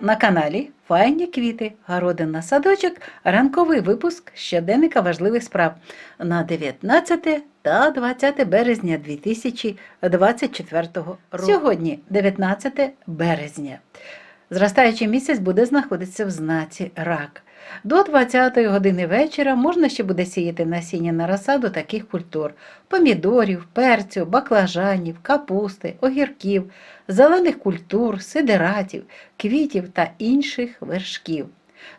на каналі Файні квіти, городина садочок, ранковий випуск щоденника важливих справ на 19 та 20 березня 2024 року. Сьогодні 19 березня. Зростаючий місяць буде знаходитися в знаці рак. До 20 години вечора можна ще буде сіяти насіння на розсаду таких культур: помідорів, перцю, баклажанів, капусти, огірків, зелених культур, сидератів, квітів та інших вершків.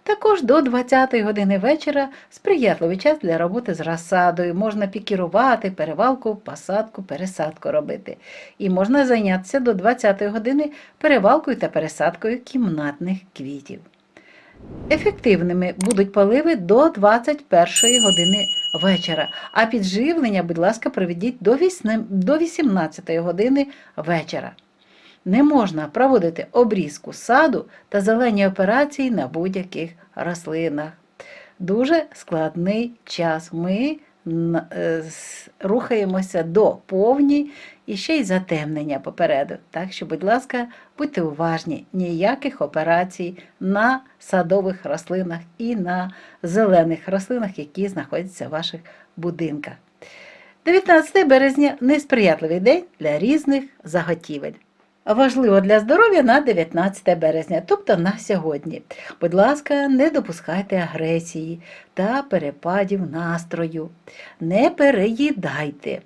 Також до 20 години вечора сприятливий час для роботи з розсадою. Можна пікірувати, перевалку, посадку, пересадку робити. І можна зайнятися до 20 години перевалкою та пересадкою кімнатних квітів. Ефективними будуть поливи до 21 години вечора, а підживлення, будь ласка, проведіть до вісне- до 18 години вечора. Не можна проводити обрізку саду та зелені операції на будь-яких рослинах. Дуже складний час. Ми рухаємося до повні і ще й затемнення попереду. Так що, будь ласка, будьте уважні, ніяких операцій на садових рослинах і на зелених рослинах, які знаходяться в ваших будинках. 19 березня несприятливий день для різних заготівель. Важливо для здоров'я на 19 березня, тобто на сьогодні. Будь ласка, не допускайте агресії та перепадів настрою. Не переїдайте.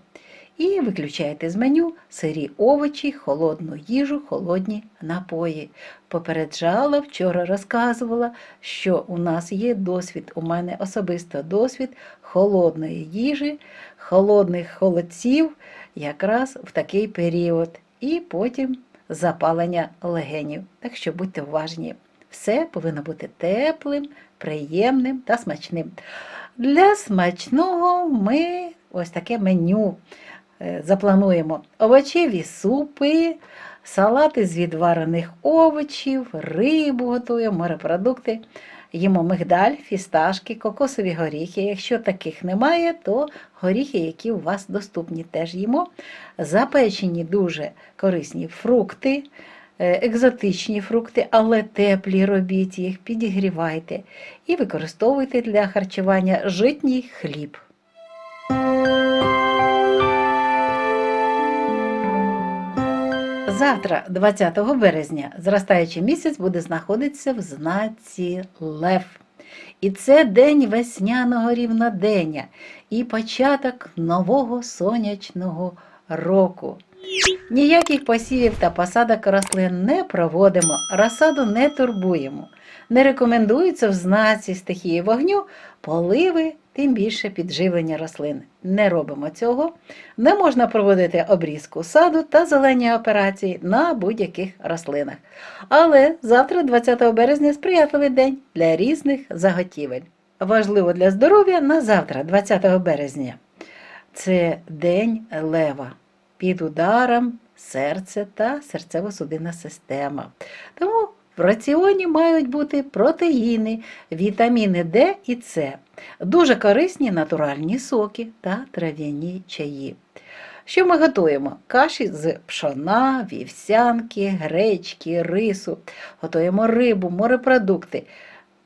І виключайте з меню сирі овочі, холодну їжу, холодні напої. Попереджала, вчора розказувала, що у нас є досвід, у мене особисто досвід холодної їжі, холодних холодців якраз в такий період. І потім запалення легенів. Так що будьте уважні. Все повинно бути теплим, приємним та смачним. Для смачного ми ось таке меню е, заплануємо: овочеві супи, салати з відварених овочів, рибу готуємо, морепродукти. Їмо мигдаль, фісташки, кокосові горіхи. Якщо таких немає, то горіхи, які у вас доступні, теж їмо. Запечені дуже корисні фрукти, е, екзотичні фрукти, але теплі робіть їх, підігрівайте і використовуйте для харчування житній хліб. Завтра, 20 березня, зростаючий місяць буде знаходитися в знаці Лев. І це день весняного рівнодення і початок нового сонячного року. Ніяких посівів та посадок рослин не проводимо, розсаду не турбуємо. Не рекомендується в знаці стихії вогню поливи, тим більше підживлення рослин. Не робимо цього. Не можна проводити обрізку саду та зелені операції на будь-яких рослинах. Але завтра, 20 березня, сприятливий день для різних заготівель. Важливо для здоров'я на завтра, 20 березня. Це день лева під ударом серце та серцево-судинна система. Тому в раціоні мають бути протеїни, вітаміни Д і С, дуже корисні натуральні соки та трав'яні чаї. Що ми готуємо? Каші з пшона, вівсянки, гречки, рису, готуємо рибу, морепродукти.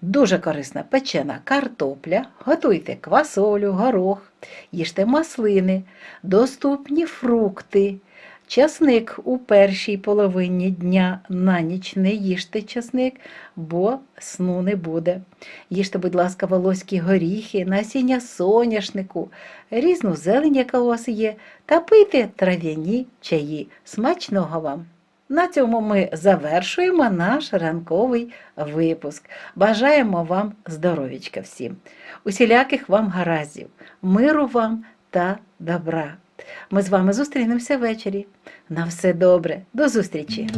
Дуже корисна печена картопля, готуйте квасолю, горох, їжте маслини, доступні фрукти, часник у першій половині дня на ніч не їжте часник, бо сну не буде. Їжте, будь ласка, волоські горіхи, насіння соняшнику, різну зелень, яка у вас є, та пийте трав'яні чаї. Смачного вам! На цьому ми завершуємо наш ранковий випуск. Бажаємо вам здоров'ячка всім, усіляких вам гараздів, миру вам та добра. Ми з вами зустрінемося ввечері. На все добре, до зустрічі!